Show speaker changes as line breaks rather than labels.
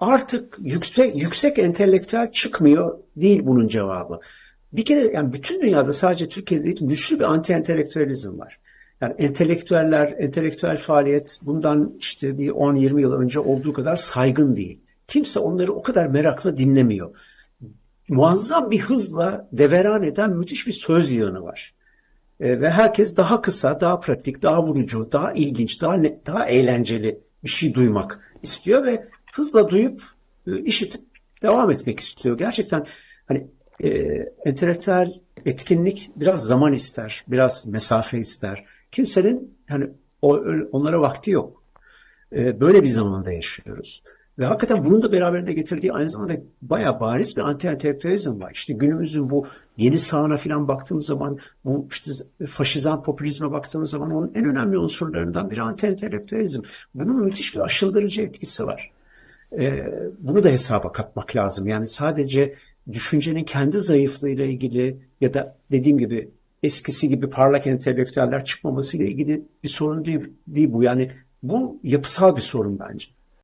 artık yüksek yüksek entelektüel çıkmıyor değil bunun cevabı. Bir kere yani bütün dünyada sadece Türkiye'de değil güçlü bir anti entelektüelizm var. Yani entelektüeller, entelektüel faaliyet bundan işte bir 10-20 yıl önce olduğu kadar saygın değil. Kimse onları o kadar merakla dinlemiyor. Muazzam bir hızla deveran eden müthiş bir söz yığını var. E, ve herkes daha kısa, daha pratik, daha vurucu, daha ilginç, daha daha eğlenceli bir şey duymak istiyor ve hızla duyup e, işitip devam etmek istiyor. Gerçekten hani e, entelektüel etkinlik biraz zaman ister, biraz mesafe ister. Kimsenin hani o, onlara vakti yok. E, böyle bir zamanda yaşıyoruz. Ve hakikaten bunun da beraberinde getirdiği aynı zamanda bayağı bariz bir anti-entelektüelizm var. İşte günümüzün bu yeni sağına falan baktığımız zaman, bu işte faşizan popülizme baktığımız zaman onun en önemli unsurlarından biri anti-entelektüelizm. Bunun müthiş bir aşıldırıcı etkisi var. Ee, bunu da hesaba katmak lazım. Yani sadece düşüncenin kendi zayıflığıyla ilgili ya da dediğim gibi eskisi gibi parlak entelektüeller çıkmamasıyla ilgili bir sorun değil, değil bu. Yani bu yapısal bir sorun bence.